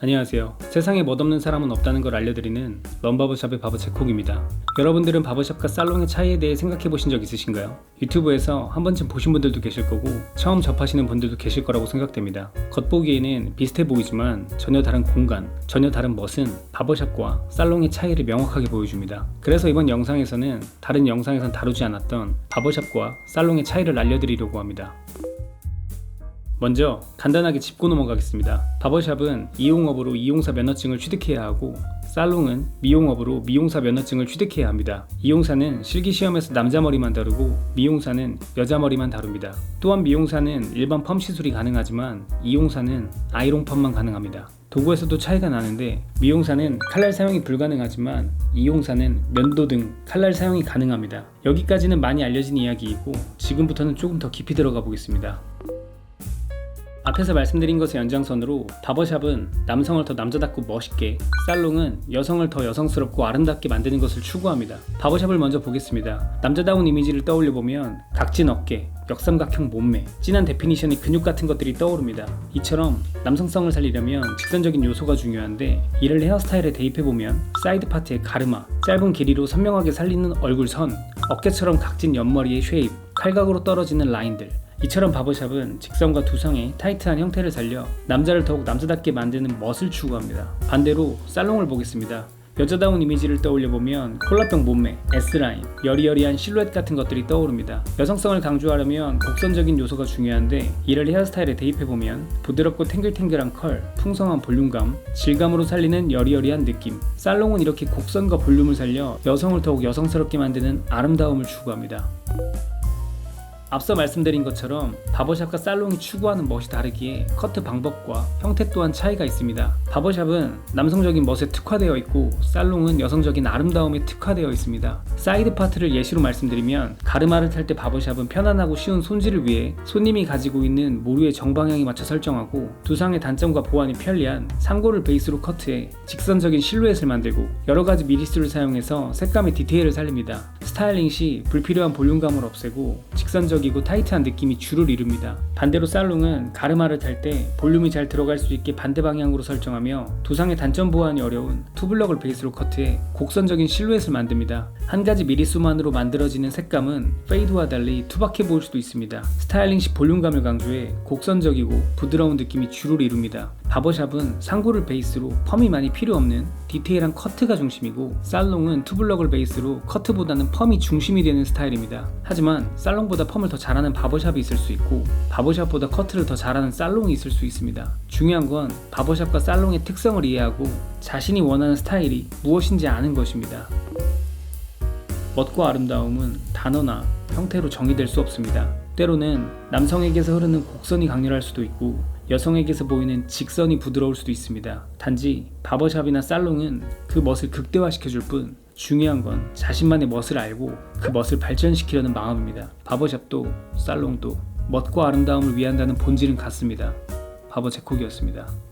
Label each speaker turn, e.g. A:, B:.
A: 안녕하세요. 세상에 멋없는 사람은 없다는 걸 알려드리는 런바버샵의 바버 제콕입니다. 여러분들은 바버샵과 살롱의 차이에 대해 생각해 보신 적 있으신가요? 유튜브에서 한 번쯤 보신 분들도 계실 거고 처음 접하시는 분들도 계실 거라고 생각됩니다. 겉보기에는 비슷해 보이지만 전혀 다른 공간, 전혀 다른 멋은 바버샵과 살롱의 차이를 명확하게 보여줍니다. 그래서 이번 영상에서는 다른 영상에선 다루지 않았던 바버샵과 살롱의 차이를 알려드리려고 합니다. 먼저 간단하게 짚고 넘어가겠습니다. 바버샵은 이용업으로 이용사 면허증을 취득해야 하고 살롱은 미용업으로 미용사 면허증을 취득해야 합니다. 이용사는 실기시험에서 남자 머리만 다루고 미용사는 여자 머리만 다룹니다. 또한 미용사는 일반 펌 시술이 가능하지만 이용사는 아이롱 펌만 가능합니다. 도구에서도 차이가 나는데 미용사는 칼날 사용이 불가능하지만 이용사는 면도 등 칼날 사용이 가능합니다. 여기까지는 많이 알려진 이야기이고 지금부터는 조금 더 깊이 들어가 보겠습니다. 앞에서 말씀드린 것의 연장선으로 바버샵은 남성을 더 남자답고 멋있게, 살롱은 여성을 더 여성스럽고 아름답게 만드는 것을 추구합니다. 바버샵을 먼저 보겠습니다. 남자다운 이미지를 떠올려 보면 각진 어깨, 역삼각형 몸매, 진한 데피니션의 근육 같은 것들이 떠오릅니다. 이처럼 남성성을 살리려면 직선적인 요소가 중요한데 이를 헤어스타일에 대입해 보면 사이드 파트의 가르마, 짧은 길이로 선명하게 살리는 얼굴 선, 어깨처럼 각진 옆머리의 쉐입, 칼각으로 떨어지는 라인들, 이처럼 바버샵은 직선과 두상의 타이트한 형태를 살려 남자를 더욱 남자답게 만드는 멋을 추구합니다. 반대로 살롱을 보겠습니다. 여자다운 이미지를 떠올려 보면 콜라병 몸매, S라인, 여리여리한 실루엣 같은 것들이 떠오릅니다. 여성성을 강조하려면 곡선적인 요소가 중요한데 이를 헤어스타일에 대입해 보면 부드럽고 탱글탱글한 컬, 풍성한 볼륨감, 질감으로 살리는 여리여리한 느낌. 살롱은 이렇게 곡선과 볼륨을 살려 여성을 더욱 여성스럽게 만드는 아름다움을 추구합니다. 앞서 말씀드린 것처럼 바버샵과 살롱이 추구하는 멋이 다르기에 커트 방법과 형태 또한 차이가 있습니다. 바버샵은 남성적인 멋에 특화되어 있고 살롱은 여성적인 아름다움에 특화되어 있습니다. 사이드 파트를 예시로 말씀드리면 가르마를 탈 때 바버샵은 편안하고 쉬운 손질을 위해 손님이 가지고 있는 모류의 정방향에 맞춰 설정하고 두상의 단점과 보완이 편리한 상고를 베이스로 커트해 직선적인 실루엣을 만들고 여러 가지 미리수를 사용해서 색감의 디테일을 살립니다. 스타일링 시 불필요한 볼륨감을 없애고 직선적이고 타이트한 느낌이 주를 이룹니다. 반대로 살롱은 가르마를 탈 때 볼륨이 잘 들어갈 수 있게 반대 방향으로 설정하며 두상의 단점 보완이 어려운 투블럭을 베이스로 커트해 곡선적인 실루엣을 만듭니다. 한 가지 미리수만으로 만들어지는 색감은 페이드와 달리 투박해 보일 수도 있습니다. 스타일링 시 볼륨감을 강조해 곡선적이고 부드러운 느낌이 주를 이룹니다. 바버샵은 상고를 베이스로 펌이 많이 필요 없는 디테일한 커트가 중심이고 살롱은 투블럭을 베이스로 커트보다는 펌이 중심이 되는 스타일입니다. 하지만 살롱보다 펌을 더 잘하는 바버샵이 있을 수 있고 바버샵보다 커트를 더 잘하는 살롱이 있을 수 있습니다. 중요한 건 바버샵과 살롱의 특성을 이해하고 자신이 원하는 스타일이 무엇인지 아는 것입니다. 멋과 아름다움은 단어나 형태로 정의될 수 없습니다. 때로는 남성에게서 흐르는 곡선이 강렬할 수도 있고 여성에게서 보이는 직선이 부드러울 수도 있습니다. 단지 바버샵이나 살롱은 그 멋을 극대화시켜 줄 뿐 중요한 건 자신만의 멋을 알고 그 멋을 발전시키려는 마음입니다. 바버샵도 살롱도 멋과 아름다움을 위한다는 본질은 같습니다. 바버 제콕이었습니다.